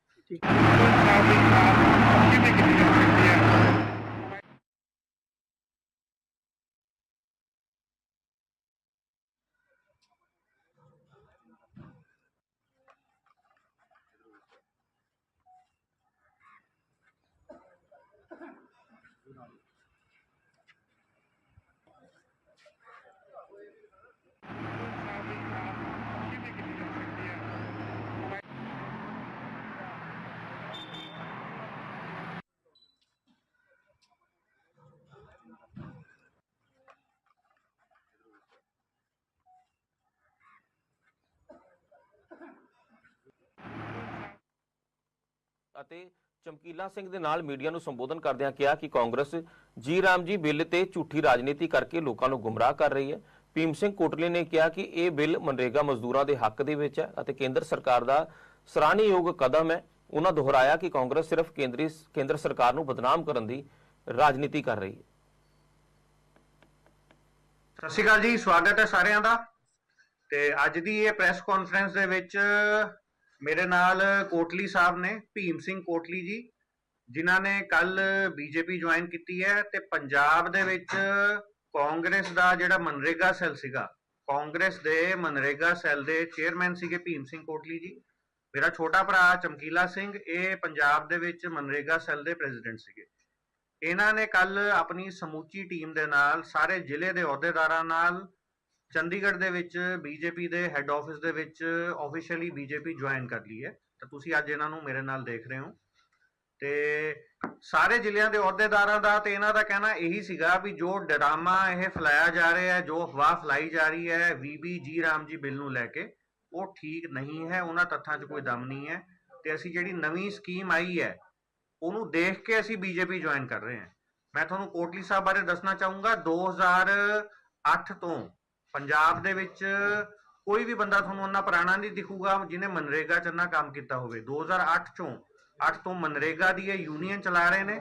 [SPEAKER 1] ਅਤੇ ਚਮਕੀਲਾ ਸਿੰਘ ਦੇ ਨਾਲ ਮੀਡੀਆ ਨੂੰ ਸੰਬੋਧਨ ਕਰਦਿਆਂ ਕਿਹਾ ਕਿ ਕਾਂਗਰਸ ਜੀ ਰਾਮ ਜੀ ਬਿੱਲ ਤੇ ਝੂਠੀ ਰਾਜਨੀਤੀ ਕਰਕੇ ਲੋਕਾਂ ਨੂੰ ਗੁੰਮਰਾਹ ਕਰ ਰਹੀ ਹੈ। ਭੀਮ ਸਿੰਘ ਕੋਟਲੇ ਨੇ ਕਿਹਾ ਕਿ ਇਹ ਬਿੱਲ ਮਨਰੇਗਾ ਮਜ਼ਦੂਰਾਂ ਦੇ ਹੱਕ ਦੇ ਵਿੱਚ ਹੈ ਅਤੇ ਕੇਂਦਰ ਸਰਕਾਰ ਦਾ ਸਰਾਹਣਯੋਗ ਕਦਮ ਹੈ। ਉਹਨਾਂ ਦੁਹਰਾਇਆ ਕਿ ਕਾਂਗਰਸ ਸਿਰਫ ਕੇਂਦਰੀ ਕੇਂਦਰ ਸਰਕਾਰ ਨੂੰ ਬਦਨਾਮ ਕਰਨ ਦੀ ਰਾਜਨੀਤੀ ਕਰ ਰਹੀ ਹੈ।
[SPEAKER 7] ਸਤਿ ਸ਼੍ਰੀ ਅਕਾਲ ਜੀ, ਸਵਾਗਤ ਹੈ ਸਾਰਿਆਂ ਦਾ। ਤੇ ਅੱਜ ਦੀ ਇਹ ਪ੍ਰੈਸ ਕਾਨਫਰੰਸ ਦੇ ਵਿੱਚ ਮੇਰੇ ਨਾਲ ਕੋਟਲੀ ਸਾਹਿਬ ਨੇ, ਭੀਮ ਸਿੰਘ ਕੋਟਲੀ ਜੀ, ਜਿਨ੍ਹਾਂ ਨੇ ਕੱਲ ਬੀਜੇਪੀ ਜੁਆਇਨ ਕੀਤੀ ਹੈ ਤੇ ਪੰਜਾਬ ਦੇ ਵਿੱਚ ਕਾਂਗਰਸ ਦਾ ਜਿਹੜਾ ਮਨਰੇਗਾ ਸੈੱਲ ਸੀਗਾ, ਕਾਂਗਰਸ ਦੇ ਮਨਰੇਗਾ ਸੈੱਲ ਦੇ ਚੇਅਰਮੈਨ ਸੀਗੇ ਭੀਮ ਸਿੰਘ ਕੋਟਲੀ ਜੀ। ਮੇਰਾ ਛੋਟਾ ਭਰਾ ਚਮਕੀਲਾ ਸਿੰਘ, ਇਹ ਪੰਜਾਬ ਦੇ ਵਿੱਚ ਮਨਰੇਗਾ ਸੈੱਲ ਦੇ ਪ੍ਰੈਜ਼ੀਡੈਂਟ ਸੀਗੇ। ਇਹਨਾਂ ਨੇ ਕੱਲ ਆਪਣੀ ਸਮੂਚੀ ਟੀਮ ਦੇ ਨਾਲ, ਸਾਰੇ ਜ਼ਿਲ੍ਹੇ ਦੇ ਅਹੁਦੇਦਾਰਾਂ ਨਾਲ ਚੰਡੀਗੜ੍ਹ ਦੇ ਵਿੱਚ ਬੀਜੇਪੀ ਦੇ ਹੈੱਡ ਆਫਿਸ ਦੇ ਵਿੱਚ ਆਫੀਸ਼ੀਅਲੀ ਬੀਜੇਪੀ ਜੁਆਇਨ ਕਰ ਲਈ ਹੈ। ਤਾਂ ਤੁਸੀਂ ਅੱਜ ਇਹਨਾਂ ਨੂੰ ਮੇਰੇ ਨਾਲ ਦੇਖ ਰਹੇ ਹੋ। ਤੇ ਸਾਰੇ ਜ਼ਿਲ੍ਹਿਆਂ ਦੇ ਅਹੁਦੇਦਾਰਾਂ ਦਾ ਤੇ ਇਹਨਾਂ ਦਾ ਕਹਿਣਾ ਇਹੀ ਸੀਗਾ ਵੀ ਜੋ ਡਰਾਮਾ ਇਹ ਫੈਲਾਇਆ ਜਾ ਰਿਹਾ ਹੈ, ਜੋ ਅਫਵਾਹ ਫੈਲਾਈ ਜਾ ਰਹੀ ਹੈ ਵੀਬੀ ਜੀ ਰਾਮ ਜੀ ਬਿੱਲ ਨੂੰ ਲੈ ਕੇ, ਉਹ ਠੀਕ ਨਹੀਂ ਹੈ, ਉਹਨਾਂ ਤੱਥਾਂ 'ਚ ਕੋਈ ਦਮ ਨਹੀਂ ਹੈ। ਤੇ ਅਸੀਂ ਜਿਹੜੀ ਨਵੀਂ ਸਕੀਮ ਆਈ ਹੈ, ਉਹਨੂੰ ਦੇਖ ਕੇ ਅਸੀਂ ਬੀਜੇਪੀ ਜੁਆਇਨ ਕਰ ਰਹੇ ਹਾਂ। ਮੈਂ ਤੁਹਾਨੂੰ ਕੋਟਲੀ ਸਾਹਿਬ ਬਾਰੇ ਦੱਸਣਾ ਚਾਹੂੰਗਾ 2008 ਤੋਂ ਪੰਜਾਬ ਦੇ ਵਿੱਚ ਕੋਈ ਵੀ ਬੰਦਾ ਤੁਹਾਨੂੰ ਉਹਨਾਂ ਪੁਰਾਣਾ ਨਹੀਂ ਦਿਖੂਗਾ, ਜਿਹਨੇ ਮਨਰੇਗਾ 'ਚ ਨਾ ਕੰਮ ਕੀਤਾ ਹੋਵੇ। 2008 ਚੋਂ 8 ਤੋਂ ਮਨਰੇਗਾ ਦੀ ਇਹ ਯੂਨੀਅਨ ਚਲਾ ਰਹੇ ਨੇ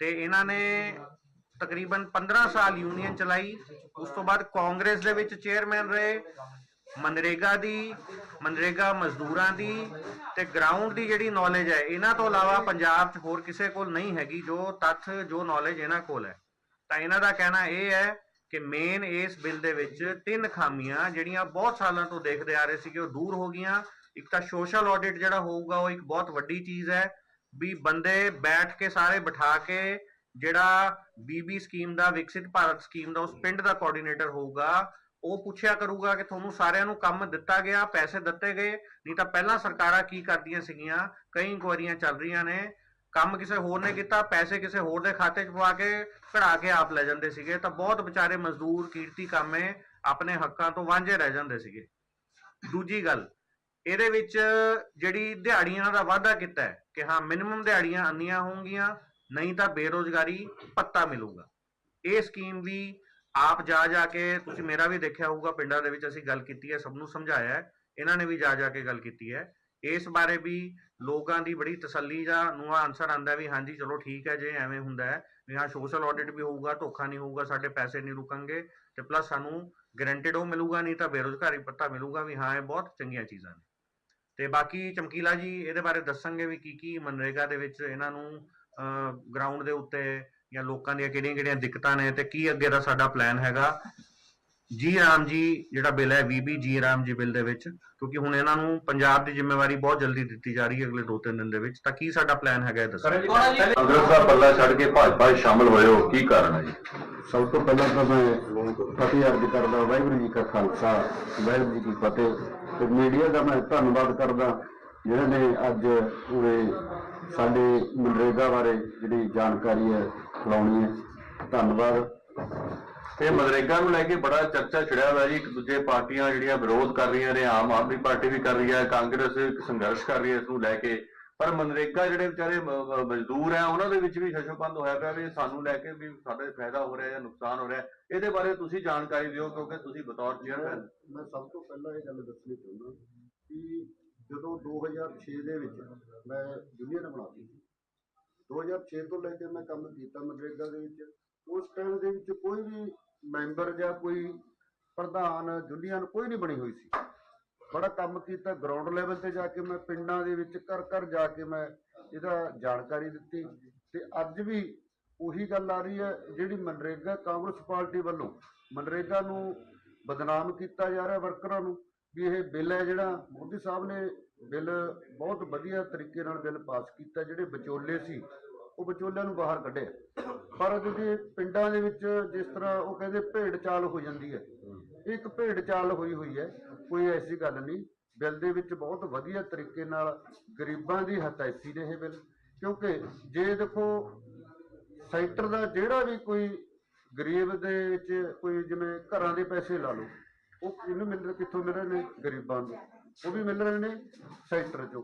[SPEAKER 7] ਤੇ ਇਹਨਾਂ ਨੇ ਤਕਰੀਬਨ 15 ਸਾਲ ਯੂਨੀਅਨ ਚਲਾਈ। ਉਸ ਤੋਂ ਬਾਅਦ ਕਾਂਗਰਸ ਦੇ ਵਿੱਚ ਚੇਅਰਮੈਨ ਰਹੇ, ਮਨਰੇਗਾ ਦੀ, ਮਨਰੇਗਾ ਮਜ਼ਦੂਰਾਂ ਦੀ ਤੇ ਗਰਾਊਂਡ ਦੀ ਜਿਹੜੀ ਨੌਲੇਜ ਹੈ, ਇਹਨਾਂ ਤੋਂ ਇਲਾਵਾ ਪੰਜਾਬ 'ਚ ਹੋਰ ਕਿਸੇ ਕੋਲ ਨਹੀਂ ਹੈਗੀ, ਜੋ ਤੱਥ, ਜੋ ਨੌਲੇਜ ਇਹਨਾਂ ਕੋਲ ਹੈ। ਤਾਂ ਇਹਨਾਂ ਦਾ ਕਹਿਣਾ ਇਹ ਹੈ ਕਿ ਮੇਨ ਇਸ ਬਿੱਲ ਦੇ ਵਿੱਚ ਤਿੰਨ ਖਾਮੀਆਂ ਜਿਹੜੀਆਂ ਬਹੁਤ ਸਾਲਾਂ ਤੋਂ ਦੇਖਦੇ ਆ ਰਹੇ ਸੀ ਕਿ ਉਹ ਦੂਰ ਹੋ ਗਈਆਂ। ਇੱਕ ਤਾਂ ਸੋਸ਼ਲ ਆਡਿਟ ਜਿਹੜਾ ਹੋਊਗਾ, ਉਹ ਇੱਕ ਬਹੁਤ ਵੱਡੀ ਚੀਜ਼ ਹੈ ਵੀ ਬੰਦੇ ਬੈਠ ਕੇ ਸਾਰੇ ਬਿਠਾ ਕੇ ਜਿਹੜਾ ਬੀਬੀ ਸਕੀਮ ਦਾ, ਵਿਕਸਿਤ ਭਾਰਤ ਸਕੀਮ ਦਾ, ਉਸ ਪਿੰਡ ਦਾ ਕੋਆਰਡੀਨੇਟਰ ਹੋਊਗਾ, ਉਹ ਪੁੱਛਿਆ ਕਰੂਗਾ ਕਿ ਤੁਹਾਨੂੰ ਸਾਰਿਆਂ ਨੂੰ ਕੰਮ ਦਿੱਤਾ ਗਿਆ, ਪੈਸੇ ਦਿੱਤੇ ਗਏ, ਨਹੀਂ ਤਾਂ ਪਹਿਲਾਂ ਸਰਕਾਰਾਂ ਕੀ ਕਰਦੀਆਂ ਸੀਗੀਆਂ? ਕਈ ਇਨਕੁਆਰੀਆਂ ਚੱਲ ਰਹੀਆਂ ਨੇ। ਕੰਮ ਕਿਸੇ ਹੋਰ ਨੇ ਕੀਤਾ, ਪੈਸੇ ਕਿਸੇ ਹੋਰ ਦੇ ਖਾਤੇ 'ਚ ਪਵਾ ਕੇ ਕਢਾ ਕੇ ਆਪ ਲੈ ਜਾਂਦੇ ਸੀਗੇ। ਤਾਂ ਬਹੁਤ ਵਿਚਾਰੇ ਮਜ਼ਦੂਰ, ਕੀਰਤੀ ਕਾਮੇ ਆਪਣੇ ਹੱਕਾਂ ਤੋਂ ਵਾਂਝੇ ਰਹਿ ਜਾਂਦੇ ਸੀਗੇ। ਦੂਜੀ ਗੱਲ, ਇਹਦੇ ਵਿੱਚ ਜਿਹੜੀ ਦਿਹਾੜੀਆਂ ਦਾ ਵਾਅਦਾ ਕੀਤਾ ਹੈ ਕਿ ਹਾਂ ਮਿਨੀਮਮ ਦਿਹਾੜੀਆਂ ਅੰਨੀਆਂ ਹੋਣਗੀਆਂ ਨਹੀਂ ਤਾਂ ਬੇਰੋਜ਼ਗਾਰੀ ਪੱਤਾ ਮਿਲੂਗਾ। ਇਹ ਸਕੀਮ ਵੀ ਆਪ ਜਾ ਜਾ ਕੇ, ਤੁਸੀਂ ਮੇਰਾ ਵੀ ਦੇਖਿਆ ਹੋਊਗਾ, ਪਿੰਡਾਂ ਦੇ ਵਿੱਚ ਅਸੀਂ ਗੱਲ ਕੀਤੀ ਹੈ, ਸਭ ਨੂੰ ਸਮਝਾਇਆ ਹੈ। ਇਹਨਾਂ ਨੇ ਵੀ ਜਾ ਜਾ ਕੇ ਗੱਲ ਕੀਤੀ ਹੈ। ਇਸ ਬਾਰੇ ਵੀ ਲੋਕਾਂ ਦੀ ਬੜੀ ਤਸੱਲੀ ਜਾਂ ਨੂੰ ਆਨਸਰ ਆਂਦਾ ਵੀ ਹਾਂਜੀ, ਚਲੋ ਠੀਕ ਹੈ ਜੇ ਐਵੇਂ ਹੁੰਦਾ ਹੈ, ਵੀ ਹਾਂ ਸੋਸ਼ਲ ਆਡਿਟ ਵੀ ਹੋਊਗਾ, ਧੋਖਾ ਨਹੀਂ ਹੋਊਗਾ, ਸਾਡੇ ਪੈਸੇ ਨਹੀਂ ਰੁਕਣਗੇ ਤੇ ਪਲੱਸ ਸਾਨੂੰ ਗਰੰਟਿਡ ਉਹ ਮਿਲੂਗਾ ਨਹੀਂ ਤਾਂ ਬੇਰੋਜ਼ਗਾਰੀ ਪੱਤਾ ਮਿਲੂਗਾ ਵੀ ਹਾਂ ਇਹ ਬਹੁਤ ਚੰਗੀਆਂ ਚੀਜ਼ਾਂ ਨੇ। ਤੇ ਬਾਕੀ ਚਮਕੀਲਾ ਜੀ, ਇਹਦੇ ਬਾਰੇ ਦੱਸਣਗੇ ਵੀ ਕੀ ਕੀ ਮਨਰੇਗਾ ਦੇ ਵਿੱਚ ਇਹਨਾਂ ਨੂੰ ਗਰਾਊਂਡ ਦੇ ਉੱਤੇ ਜਾਂ ਲੋਕਾਂ ਦੀਆਂ ਕਿਹੜੀਆਂ ਕਿਹੜੀਆਂ ਦਿੱਕਤਾਂ ਨੇ ਤੇ ਕੀ ਅੱਗੇ ਦਾ ਸਾਡਾ ਪਲਾਨ ਹੈਗਾ। ਜੀ ਰਾਮ ਜੀ ਜਿਹੜਾ ਬਿੱਲ ਹੈ ਵੀਬੀ ਜੀ ਰਾਮ ਜੀ ਬਿੱਲ ਦੇ ਵਿੱਚ ਕਿਉਂਕਿ ਹੁਣ ਇਹਨਾਂ ਨੂੰ ਪੰਜਾਬ ਦੀ ਜ਼ਿੰਮੇਵਾਰੀ ਬਹੁਤ ਜਲਦੀ ਦਿੱਤੀ ਜਾ ਰਹੀ ਹੈ ਅਗਲੇ 2-3 ਦਿਨ ਦੇ ਵਿੱਚ ਤਾਂ ਕੀ ਸਾਡਾ ਪਲਾਨ ਹੈਗਾ ਇਹ ਦੱਸੋ?
[SPEAKER 8] ਕਾਂਗਰਸ ਦਾ ਪੱਲਾ ਛੱਡ ਕੇ ਭਾਜਪਾ 'ਚ ਸ਼ਾਮਲ ਹੋਏ ਹੋ ਕੀ ਕਾਰਨ ਹੈ ਜੀ?
[SPEAKER 9] ਸਭ ਤੋਂ ਪਹਿਲਾਂ ਤਾਂ ਮੈਂ ਫਤਿਹ ਅਰਜ਼ ਕਰਦਾ ਵਾਹਿਗੁਰੂ ਜੀ ਕਾ ਖਾਲਸਾ ਵਾਹਿਗੁਰੂ ਜੀ ਕੀ ਫਤਿਹ। ਤੇ ਮੀਡੀਆ ਦਾ ਮੈਂ ਧੰਨਵਾਦ ਕਰਦਾ ਜਿਨ੍ਹਾਂ ਨੇ ਅੱਜ ਉਰੇ ਸਾਡੇ ਮਨਰੇਗਾ ਬਾਰੇ ਜਿਹੜੀ ਜਾਣਕਾਰੀ ਹੈ ਫਲਾਉਣੀ ਹੈ। ਧੰਨਵਾਦ।
[SPEAKER 8] ਤੇ ਮਨਰੇਗਾ ਨੂੰ ਲੈ ਕੇ ਬੜਾ ਚਰਚਾ ਛਿੜਿਆ ਹੋਇਆ ਜੀ। ਇੱਕ ਦੂਜੇ ਪਾਰਟੀਆਂ ਜਿਹੜੀਆਂ ਵਿਰੋਧ ਕਰ ਰਹੀਆਂ ਨੇ, ਆਮ ਆਦਮੀ ਪਾਰਟੀ ਵੀ ਕਰ ਰਹੀ ਹੈ, ਕਾਂਗਰਸ ਇੱਕ ਸੰਘਰਸ਼ ਕਰ ਰਹੀ ਹੈ ਇਸ ਨੂੰ ਲੈ ਕੇ। ਪਰ ਮਨਰੇਗਾ ਜਿਹੜੇ ਵਿਚਾਰੇ ਮਜ਼ਦੂਰ ਆ ਉਹਨਾਂ ਦੇ ਵਿੱਚ ਵੀ ਸ਼ਸ਼ੋਪੰਦ ਹੋਇਆ ਪਿਆ ਵੀ ਸਾਨੂੰ ਲੈ ਕੇ ਵੀ ਸਾਡੇ ਫਾਇਦਾ ਹੋ ਰਿਹਾ ਜਾਂ ਨੁਕਸਾਨ ਹੋ ਰਿਹਾ। ਇਹਦੇ ਬਾਰੇ ਤੁਸੀਂ ਜਾਣਕਾਰੀ ਦਿਓ, ਕਿਉਂਕਿ ਤੁਸੀਂ ਬਤੌਰ ਚੇਅਰਮੈਨ
[SPEAKER 9] ਮੈਂ ਸਭ ਤੋਂ ਪਹਿਲਾਂ ਇਹ ਗੱਲ ਦੱਸਣੀ ਚਾਹੁੰਦਾ ਕਿ ਜਦੋਂ 2006 ਦੇ ਵਿੱਚ ਮੈਂ ਯੂਨੀਅਨ ਬਣਾਤੀ ਸੀ 2006 ਤੋਂ ਲੈ ਕੇ ਮੈਂ ਕੰਮ ਕੀਤਾ ਮਨਰੇਗਾ ਦੇ ਵਿੱਚ, ਉਸ ਟਾਈਮ ਦੇ ਵਿੱਚ ਕੋਈ ਵੀ ਮੈਂਬਰ ਜਾਂ ਕੋਈ ਪ੍ਰਧਾਨ ਯੂਨੀਅਨ ਕੋਈ ਨਹੀਂ ਬਣੀ ਹੋਈ ਸੀ। ਬੜਾ ਕੰਮ ਕੀਤਾ ਗਰਾਊਂਡ ਲੈਵਲ ਤੇ ਜਾ ਕੇ ਮੈਂ ਪਿੰਡਾਂ ਦੇ ਵਿੱਚ ਘਰ ਘਰ ਜਾ ਕੇ ਮੈਂ ਇਹਦਾ ਜਾਣਕਾਰੀ ਦਿੱਤੀ ਤੇ ਅੱਜ ਵੀ ਉਹੀ ਗੱਲ ਆ ਰਹੀ ਹੈ ਜਿਹੜੀ ਮਨਰੇਗਾ ਕਾਂਗਰਸ ਪਾਰਟੀ ਵੱਲੋਂ ਮਨਰੇਗਾ ਨੂੰ ਬਦਨਾਮ ਕੀਤਾ ਜਾ ਰਿਹਾ ਵਰਕਰਾਂ ਨੂੰ ਵੀ ਇਹ ਬਿੱਲ ਹੈ ਜਿਹੜਾ ਮੋਦੀ ਸਾਹਿਬ ਨੇ ਬਿੱਲ ਬਹੁਤ ਵਧੀਆ ਤਰੀਕੇ ਨਾਲ ਬਿੱਲ ਪਾਸ ਕੀਤਾ, ਜਿਹੜੇ ਵਿਚੋਲੇ ਸੀ। ਉਹ ਵਿਚੋਲਿਆਂ ਨੂੰ ਬਾਹਰ ਕੱਢਿਆ ਪਰ ਜਿਹੜੇ ਪਿੰਡਾਂ ਦੇ ਵਿੱਚ ਜਿਸ ਤਰ੍ਹਾਂ ਉਹ ਕਹਿੰਦੇ ਭੇਡ ਚਾਲ ਹੋ ਜਾਂਦੀ ਹੈ। ਇਹ ਇੱਕ ਭੇਡ ਚਾਲ ਹੋਈ ਹੋਈ ਹੈ, ਕੋਈ ਐਸੀ ਗੱਲ ਨਹੀਂ। ਬਿੱਲ ਦੇ ਵਿੱਚ ਬਹੁਤ ਵਧੀਆ ਤਰੀਕੇ ਨਾਲ ਗਰੀਬਾਂ ਦੀ ਹਤਾਇਤੀ ਨੇ ਇਹ ਬਿੱਲ। ਕਿਉਂਕਿ ਜੇ ਦੇਖੋ, ਸੈਕਟਰ ਦਾ ਜਿਹੜਾ ਵੀ ਕੋਈ ਗਰੀਬ ਦੇ ਵਿੱਚ ਕੋਈ ਜਿਵੇਂ ਘਰਾਂ ਦੇ ਪੈਸੇ ਲਾ ਲਓ, ਉਹ ਇਹਨੂੰ ਮਿਲ ਕਿੱਥੋਂ ਮਿਲ ਰਹੇ ਨੇ? ਗਰੀਬਾਂ ਨੂੰ। ਉਹ ਵੀ ਮਿਲ ਰਹੇ ਨੇ ਸੈਂਟਰ ਚੋਂ।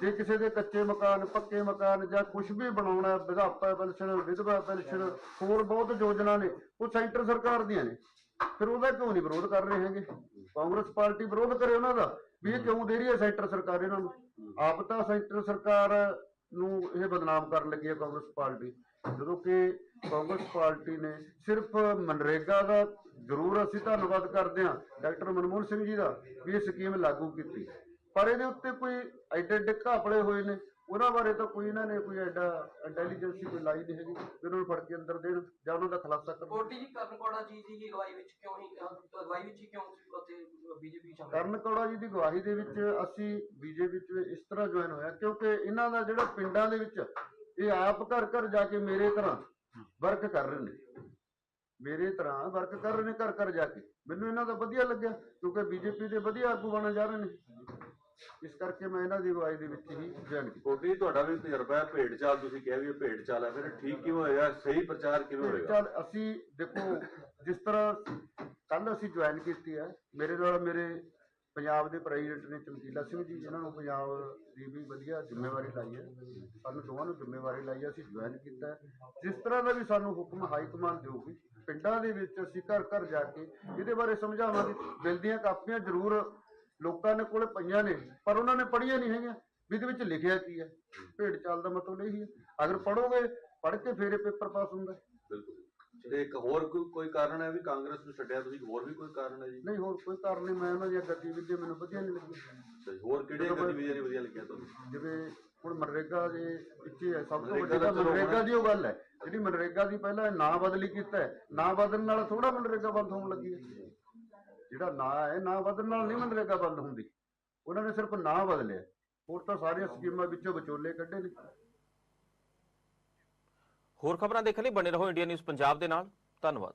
[SPEAKER 9] ਜੇ ਕਿਸੇ ਦੇ ਕੱਚੇ ਮਕਾਨ, ਪੱਕੇ ਮਕਾਨ ਜਾਂ ਕੁਝ ਵੀ ਬਣਾਉਣਾ ਵਿਧਾਪਾ ਪੈਨਸ਼ਨ, ਵਿਧਵਾ ਪੈਨਸ਼ਨ, ਹੋਰ ਬਹੁਤ ਯੋਜਨਾ ਨੇ, ਉਹ ਸੈਂਟਰ ਸਰਕਾਰ ਦੀਆਂ ਨੇ। ਫਿਰ ਉਹਦਾ ਕਿਉਂ ਨਹੀਂ ਵਿਰੋਧ ਕਰ ਰਹੇ ਹੈਗੇ? ਕਾਂਗਰਸ ਪਾਰਟੀ ਵਿਰੋਧ ਕਰੇ ਉਹਨਾਂ ਦਾ, ਵੀ ਇਹ ਕਿਉਂ ਦੇ ਰਹੀ ਹੈ ਸੈਂਟਰ ਸਰਕਾਰ ਇਹਨਾਂ ਨੂੰ? ਆਪ ਤਾਂ ਸੈਂਟਰ ਸਰਕਾਰ ਨੂੰ ਇਹ ਬਦਨਾਮ ਕਰਨ ਲੱਗੀ ਹੈ ਕਾਂਗਰਸ ਪਾਰਟੀ। ਜਦੋਂ ਕਿ ਕਾਂਗਰਸ ਪਾਰਟੀ ਨੇ ਸਿਰਫ ਮਨਰੇਗਾ ਦਾ ਜ਼ਰੂਰ ਅਸੀਂ ਧੰਨਵਾਦ ਕਰਦੇ ਹਾਂ ਡਾਕਟਰ ਮਨਮੋਹਨ ਸਿੰਘ ਜੀ ਦਾ ਵੀ ਇਹ ਸਕੀਮ ਲਾਗੂ ਕੀਤੀ। ਪਰ ਇਹਦੇ ਉੱਤੇ ਕੋਈ ਐਡੇ ਐਡੇ ਘਾਪਲੇ ਹੋਏ ਨੇ ਉਹਨਾਂ ਬਾਰੇ ਤਾਂ ਕੋਈ ਇਹਨਾਂ ਨੇ ਕੋਈ ਐਡਾ ਇੰਟੈਲੀਜੈਂਸੀ ਕੋਈ ਲਾਈ ਨਹੀਂ ਹੈਗੀ ਵੀ ਉਹਨਾਂ ਨੂੰ ਫੜ ਕੇ ਅੰਦਰ ਦੇਣ ਜਾਂ ਉਹਨਾਂ ਦਾ ਖੁਲਾਸਾ ਕਰਨ।
[SPEAKER 10] ਕੋਟੀ ਜੀ ਕਰਨਕੋੜਾ ਜੀ ਦੀ ਅਗਵਾਈ ਵਿੱਚ ਕਿਉਂ ਹੀ ਅਗਵਾਈ ਵਿੱਚ ਕਿਉਂ ਉੱਥੇ ਬੀਜੇਪੀ ਸ਼ਾਮਲ
[SPEAKER 9] ਕਰਨ ਕੌੜਾ ਜੀ ਦੀ ਗਵਾਹੀ ਦੇ ਵਿੱਚ ਅਸੀਂ ਬੀਜੇਪੀ ਵਿੱਚ ਇਸ ਤਰ੍ਹਾਂ ਜੁਆਇਨ ਹੋਇਆ ਕਿਉਂਕਿ ਇਹਨਾਂ ਦਾ ਜਿਹੜਾ ਪਿੰਡਾਂ ਦੇ ਵਿੱਚ ਇਹ ਆਪ ਘਰ ਘਰ ਜਾ ਕੇ ਮੇਰੇ ਤਰ੍ਹਾਂ ਵਰਕ ਕਰ ਰਹੇ ਨੇ। ਮੇਰੇ ਤਰ੍ਹਾਂ ਵਰਕ ਕਰ ਰਹੇ ਨੇ ਘਰ ਘਰ ਜਾ ਕੇ। ਮੈਨੂੰ ਇਹਨਾਂ ਦਾ ਵਧੀਆ ਲੱਗਿਆ ਕਿਉਂਕਿ ਬੀਜੇਪੀ ਦੇ ਵਧੀਆ ਆਗੂ ਬਣਨ ਜਾ ਰਹੇ ਨੇ। ਇਸ ਕਰਕੇ ਮੈਂ ਇਹਨਾਂ ਦੀ ਅਗਵਾਈ ਦੇ ਵਿੱਚ ਹੀ ਜੁਆਇਨ ਕੀਤਾ।
[SPEAKER 8] ਕੋਟੀ ਤੁਹਾਡਾ ਵੀ ਤਜਰਬਾ ਹੈ ਭੇਡ ਚਾਲ ਤੁਸੀਂ ਕਿਹਾ ਵੀ ਇਹ ਭੇਡ ਚਾਲ ਹੈ। ਫਿਰ ਠੀਕ ਕਿਵੇਂ ਹੋਏਗਾ? ਸਹੀ ਪ੍ਰਚਾਰ ਕਿਵੇਂ ਹੋਏਗਾ?
[SPEAKER 9] ਚੱਲ ਅਸੀਂ ਦੇਖੋ ਜਿਸ ਤਰ੍ਹਾਂ ਕੱਲ ਅਸੀਂ ਜੁਆਇਨ ਕੀਤੀ ਹੈ ਮੇਰੇ ਨਾਲ ਮੇਰੇ ਪੰਜਾਬ ਦੇ ਪ੍ਰੈਜ਼ੀਡੈਂਟ ਨੇ ਚਮਕੀਲਾ ਸਿੰਘ ਜੀ ਇਹਨਾਂ ਨੂੰ ਪੰਜਾਬ ਦੀ ਵੀ ਵਧੀਆ ਜ਼ਿੰਮੇਵਾਰੀ ਲਾਈ ਹੈ। ਸਾਨੂੰ ਦੋਵਾਂ ਨੂੰ ਜ਼ਿੰਮੇਵਾਰੀ ਲਾਈ ਹੈ, ਅਸੀਂ ਜੁਆਇਨ ਕੀਤਾ ਜਿਸ ਤਰ੍ਹਾਂ ਦਾ ਵੀ ਸਾਨੂੰ ਹੁਕਮ ਹਾਈ ਕਮਾਂਡ ਦੇਊਗੀ, ਪਿੰਡਾਂ ਦੇ ਵਿੱਚ ਅਸੀਂ ਘਰ ਘਰ ਜਾ ਕੇ ਇਹਦੇ ਬਾਰੇ ਸਮਝਾਵਾਂਗੇ। ਬਿੱਲ ਦੀਆਂ ਕਾਪੀਆਂ ਜ਼ਰੂਰ ਲੋਕਾਂ ਦੇ ਕੋਲ ਪਈਆਂ ਨੇ, ਪਰ ਉਹਨਾਂ ਨੇ ਪੜ੍ਹੀਆਂ ਨਹੀਂ ਹੈਗੀਆਂ। ਵੀ ਇਹਦੇ ਵਿੱਚ ਲਿਖਿਆ ਕੀ ਹੈ? ਭੇਡ ਚਾਲ ਦਾ ਮਤਲਬ ਇਹ ਹੀ। ਹੈ ਅਗਰ ਪੜੋਗੇ ਪੜ੍ਹ ਕੇ ਫੇਰ ਇਹ ਪੇਪਰ ਪਾਸ ਹੁੰਦਾ
[SPEAKER 8] ਬਿਲਕੁਲ। ਤੇ ਇੱਕ ਹੋਰ ਕੋਈ ਕੋਈ ਕਾਰਨ ਹੈ ਵੀ ਕਾਂਗਰਸ ਨੂੰ ਛੱਡਿਆ? ਤੁਸੀਂ ਹੋਰ ਵੀ ਕੋਈ ਕਾਰਨ ਹੈ ਜੀ?
[SPEAKER 9] ਨਹੀਂ ਹੋਰ ਕੋਈ ਕਾਰਨ ਨਹੀਂ। ਮੈਂ ਉਹਨਾਂ ਦੀਆਂ ਗਤੀਵਿਧੀਆਂ ਮੈਨੂੰ ਵਧੀਆ ਨਹੀਂ ਲੱਗੀਆਂ।
[SPEAKER 8] ਤੇ ਹੋਰ ਕਿਹੜੇ ਗਤੀਵਿਧੀਆਂ ਨਹੀਂ ਵਧੀਆ ਲੱਗੀਆਂ ਤੁਹਾਨੂੰ?
[SPEAKER 9] ਜਿਵੇਂ ਹੁਣ ਮਨਰੇਗਾ ਦੇ ਵਿੱਚ ਹੀ ਸਭ ਤੋਂ
[SPEAKER 8] ਮਨਰੇਗਾ
[SPEAKER 9] ਵੱਡੀ
[SPEAKER 8] ਦਾ
[SPEAKER 9] ਤਾਂ
[SPEAKER 8] ਚਲੋ
[SPEAKER 9] ਮਨਰੇਗਾ ਦੀ ਉਹ ਗੱਲ ਹੈ। ਜਿਹੜੀ ਮਨਰੇਗਾ ਦੀ ਪਹਿਲਾਂ ਨਾਂ ਬਦਲੀ ਕੀਤਾ ਹੈ ਨਾਂ ਬਦਲਣ ਨਾਲ ਥੋੜਾ ਮਨਰੇਗਾ ਬੰਦ ਹੋਣ ਲੱਗੀ ਹੈ। ਜਿਹੜਾ ਨਾਂ ਹੈ ਨਾਂ ਬਦਲਣ ਨਾਲ ਨਹੀਂ ਮਨਰੇਗਾ ਬੰਦ ਹੁੰਦੀ। ਉਹਨਾਂ ਨੇ ਸਿਰਫ ਨਾਂ ਬਦਲਿਆ। ਹੋਰ ਤਾਂ ਸਾਰੀਆਂ ਸਕੀਮਾਂ ਵਿੱਚੋਂ ਵਿਚੋਲੇ ਕੱਢੇ ਨੇ।
[SPEAKER 1] ਹੋਰ ਖਬਰਾਂ ਦੇਖਣ ਲਈ ਬਣੇ ਰਹੋ ਇੰਡੀਆ ਨਿਊਜ਼ ਪੰਜਾਬ ਦੇ ਨਾਲ। ਧੰਨਵਾਦ।